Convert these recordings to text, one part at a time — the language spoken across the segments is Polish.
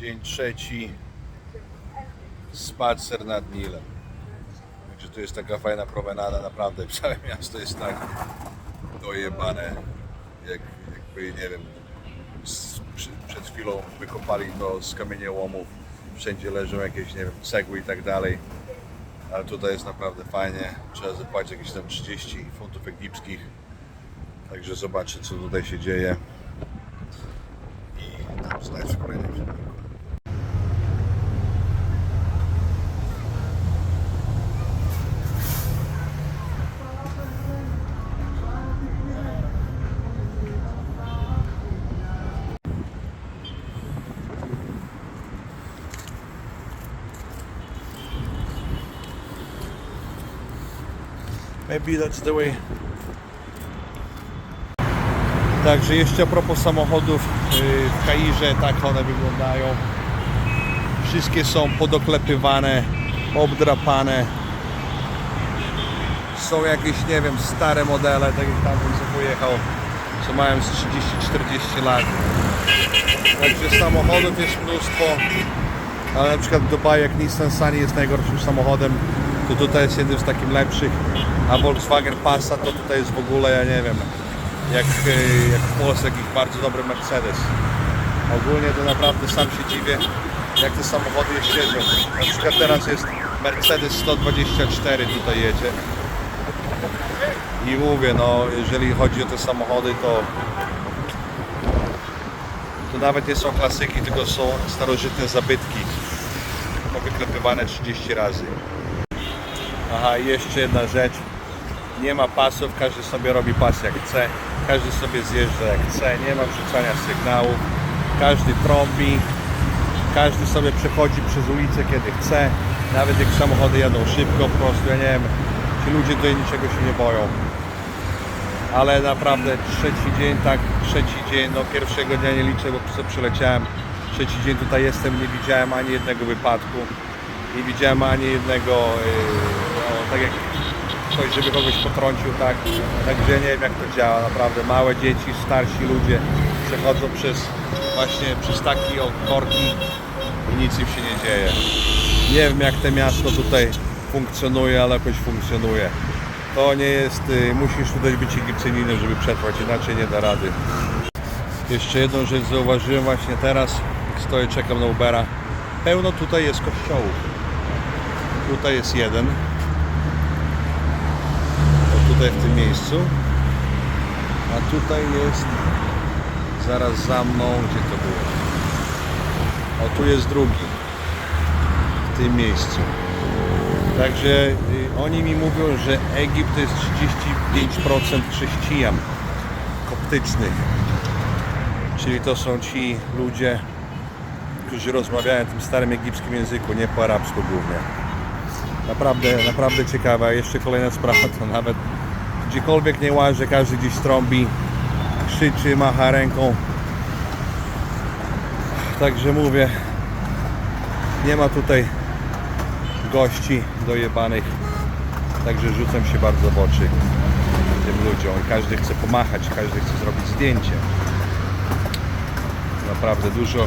Dzień trzeci. Spacer nad Nilem. Także to jest taka fajna promenada, naprawdę. Całe miasto jest tak dojebane, jak, jakby, nie wiem, z, przed chwilą wykopali to z kamieniołomów. Wszędzie leżą jakieś, nie wiem, cegły i tak dalej. Ale tutaj jest naprawdę fajnie. Trzeba zapłacić jakieś tam 30 funtów egipskich. Także zobaczę, co tutaj się dzieje. I tam znać w kolejnym Maybe that's the way. Także jeszcze a propos samochodów yy, w Kairze, tak one wyglądają. Wszystkie są podoklepywane, obdrapane. Są jakieś, nie wiem, stare modele, tak jak tamten co pojechał, co mają z 30-40 lat. Także samochodów jest mnóstwo. Ale na przykład w Dubaju, jak Nissan Sunny jest najgorszym samochodem, to tutaj jest jednym z takich lepszych, a Volkswagen Passat to tutaj jest w ogóle, ja nie wiem, jak, e, jak w Polsce jakiś bardzo dobry Mercedes. Ogólnie to naprawdę sam się dziwię, jak te samochody jeżdżą. Na przykład teraz jest Mercedes 124 tutaj jedzie. I mówię, no jeżeli chodzi o te samochody, to to nawet nie są klasyki, tylko są starożytne zabytki powyklepywane 30 razy. Aha, jeszcze jedna rzecz. Nie ma pasów, każdy sobie robi pas jak chce, każdy sobie zjeżdża jak chce, nie ma wrzucania sygnałów, każdy trąbi, każdy sobie przechodzi przez ulicę kiedy chce, nawet jak samochody jadą szybko, po prostu, ja nie wiem, ci ludzie tutaj niczego się nie boją. Ale naprawdę trzeci dzień, tak, trzeci dzień, no pierwszego dnia nie liczę, bo co przyleciałem, trzeci dzień tutaj jestem, nie widziałem ani jednego wypadku, nie widziałem ani jednego, yy, tak jak ktoś, żeby kogoś potrącił, tak, także nie wiem jak to działa, naprawdę, małe dzieci, starsi ludzie przechodzą przez, właśnie przez takie korki i nic im się nie dzieje. Nie wiem jak to miasto tutaj funkcjonuje, ale jakoś funkcjonuje. To nie jest, y, musisz tutaj być Egipcjaninem, żeby przetrwać, inaczej nie da rady. Jeszcze jedną rzecz zauważyłem właśnie teraz, stoję, czekam na Ubera. Pełno tutaj jest kościołów. Tutaj jest jeden. Tutaj w tym miejscu. A tutaj jest zaraz za mną, gdzie to było? O, tu jest drugi. W tym miejscu. Także y, oni mi mówią, że Egipt to jest 35% chrześcijan koptycznych. Czyli to są ci ludzie, którzy rozmawiają tym starym egipskim języku, nie po arabsku głównie. Naprawdę, naprawdę ciekawe. A jeszcze kolejna sprawa, to nawet gdziekolwiek nie łażę, każdy gdzieś trąbi, krzyczy, macha ręką. Także mówię, nie ma tutaj gości dojebanych. Także rzucam się bardzo w oczy tym ludziom. Każdy chce pomachać, każdy chce zrobić zdjęcie. Naprawdę dużo,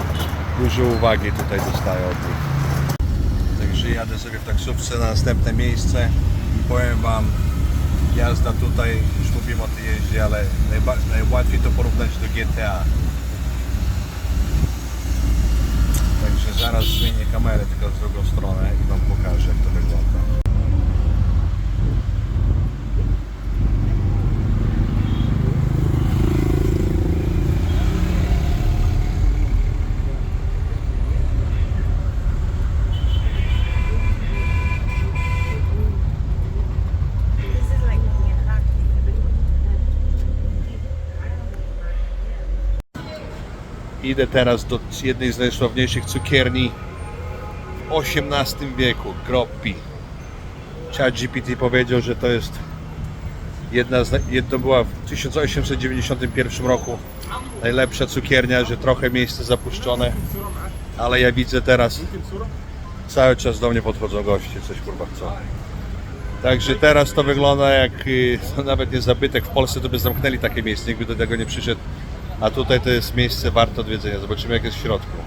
dużo uwagi tutaj dostaję od nich. Także jadę sobie w taksówce na następne miejsce i powiem Wam, jazda tutaj, już mówiłem o tej jeździe, ale najłatwiej to porównać do GTA. Także zaraz zmienię kamerę tylko w drugą stronę i Wam pokażę jak to wygląda. Idę teraz do jednej z najsławniejszych cukierni w XVIII wieku, Groppi. ChatGPT powiedział, że to jest jedna z, to była w 1891 roku najlepsza cukiernia, że trochę miejsce zapuszczone, ale ja widzę teraz cały czas do mnie podchodzą goście, coś kurwa chcą. Także teraz to wygląda jak y, nawet nie zabytek. W Polsce to by zamknęli takie miejsce, nikt by do tego nie przyszedł. A tutaj to jest miejsce warte odwiedzenia. Zobaczymy jak jest w środku.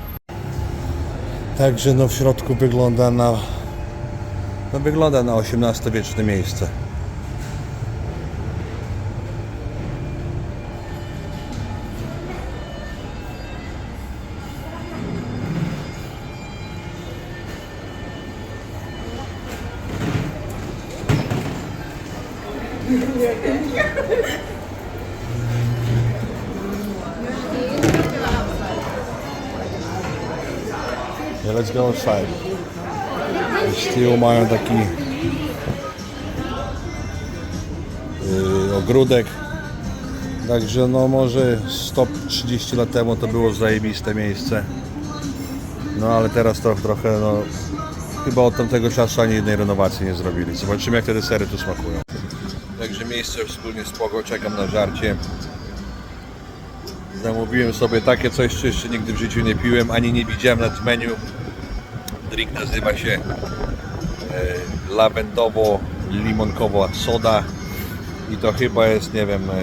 Także no w środku wygląda na no wygląda na XVIII-wieczne miejsce. Let's go outside. Z tyłu mają taki yy, ogródek. Także no może 130 lat temu to było zajebiste miejsce. No ale teraz to trochę no chyba od tamtego czasu ani jednej renowacji nie zrobili. Zobaczymy jak te desery tu smakują. Także miejsce wspólnie spoko, czekam na żarcie. Zamówiłem sobie takie coś, co jeszcze nigdy w życiu nie piłem, ani nie widziałem na tym menu. Drink nazywa się e, lawendowo-limonkowa soda. I to chyba jest, nie wiem, e,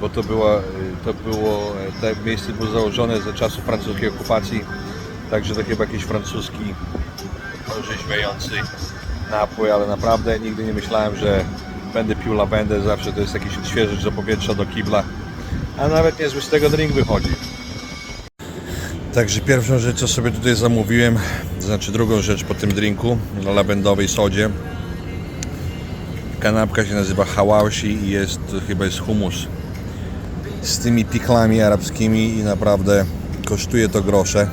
bo to, była, e, to było, e, to miejsce było założone za czasów francuskiej okupacji, także to chyba jakiś francuski orzeźwiający napój, ale naprawdę nigdy nie myślałem, że będę pił lawendę, zawsze to jest jakiś odświeżacz do powietrza, do kibla, a nawet niezły z tego drink wychodzi. Także pierwszą rzecz, co sobie tutaj zamówiłem, to znaczy drugą rzecz po tym drinku, na lawendowej sodzie. Kanapka się nazywa hawaushi i jest, chyba jest humus z tymi piklami arabskimi i naprawdę kosztuje to grosze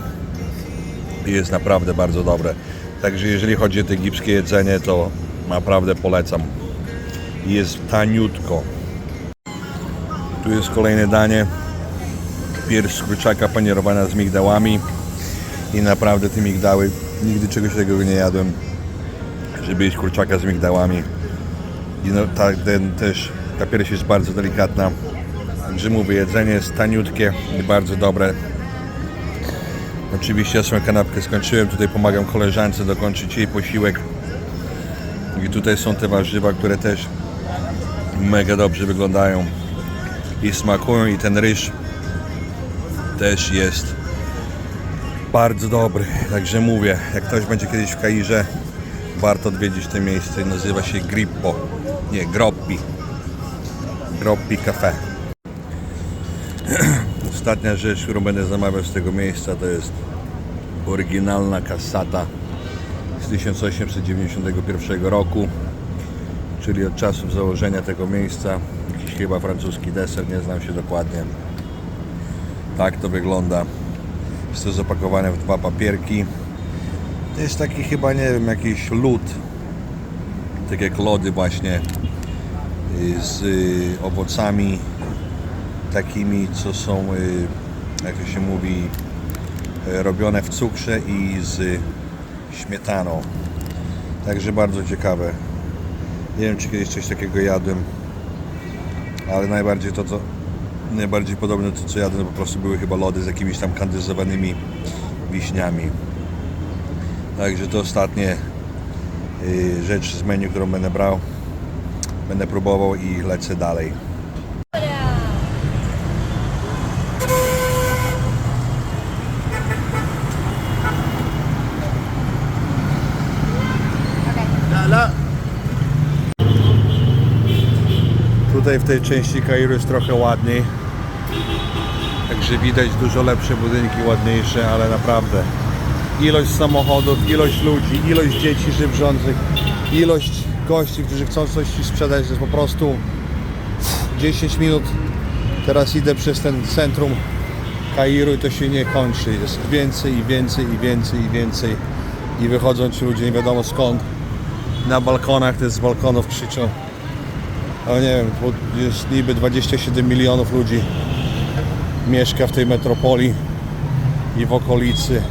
i jest naprawdę bardzo dobre. Także jeżeli chodzi o to egipskie jedzenie, to naprawdę polecam. Jest taniutko. Tu jest kolejne danie pierś kurczaka panierowana z migdałami. I naprawdę te migdały, nigdy czegoś takiego nie jadłem, żeby jeść kurczaka z migdałami. I no, ta, ten też, ta pierś jest bardzo delikatna, także mówię, jedzenie jest taniutkie i bardzo dobre. Oczywiście ja swoją kanapkę skończyłem, tutaj pomagam koleżance dokończyć jej posiłek. I tutaj są te warzywa, które też mega dobrze wyglądają. I smakują i ten ryż też jest bardzo dobry. Także mówię, jak ktoś będzie kiedyś w Kairze, warto odwiedzić to miejsce. Nazywa się Grippo. Nie, Groppi. Groppi Cafe. Ostatnia rzecz, którą będę zamawiał z tego miejsca, to jest oryginalna kasata z 1891 roku, czyli od czasów założenia tego miejsca. Jakiś chyba francuski deser, nie znam się dokładnie. Tak to wygląda. Jest to zapakowane w dwa papierki. To jest taki chyba, nie wiem, jakiś lód. Tak jak lody właśnie y, z y, owocami takimi, co są, y, jak się mówi, robione w cukrze i z śmietaną. Także bardzo ciekawe. Nie wiem, czy kiedyś coś takiego jadłem, ale najbardziej to, co najbardziej podobne to co jadłem, po prostu były chyba lody z jakimiś tam kandyzowanymi wiśniami. Także to ostatnie y, rzecz z menu, którą będę brał. Będę próbował i lecę dalej. Tutaj w tej części Kairu jest trochę ładniej. Także widać dużo lepsze budynki, ładniejsze, ale naprawdę ilość samochodów, ilość ludzi, ilość dzieci żebrzących, ilość gości, którzy chcą coś Ci sprzedać, to jest po prostu 10 minut. Teraz idę przez ten centrum Kairu i to się nie kończy. Jest więcej i więcej i więcej i więcej. I wychodzą ci ludzie nie wiadomo skąd. Na balkonach, te z balkonów krzyczą ale nie wiem, jest niby 27 milionów ludzi mieszka w tej metropolii i w okolicy.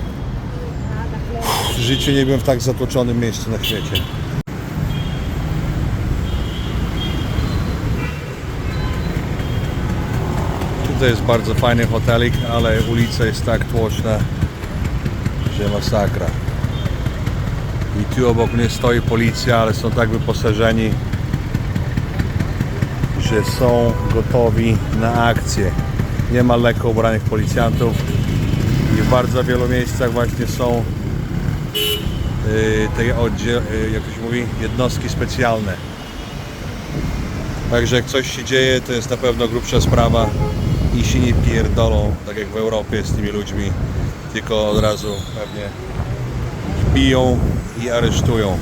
W życiu nie byłem w tak zatłoczonym miejscu na świecie. Tutaj jest bardzo fajny hotelik, ale ulica jest tak tłoczna, że masakra. I tu obok mnie stoi policja, ale są tak wyposażeni, że są gotowi na akcję. Nie ma lekko ubranych policjantów i w bardzo wielu miejscach właśnie są y, tej oddziel, y, jak to się mówi, jednostki specjalne. Także jak coś się dzieje, to jest na pewno grubsza sprawa i się nie pierdolą, tak jak w Europie z tymi ludźmi, tylko od razu pewnie biją i aresztują.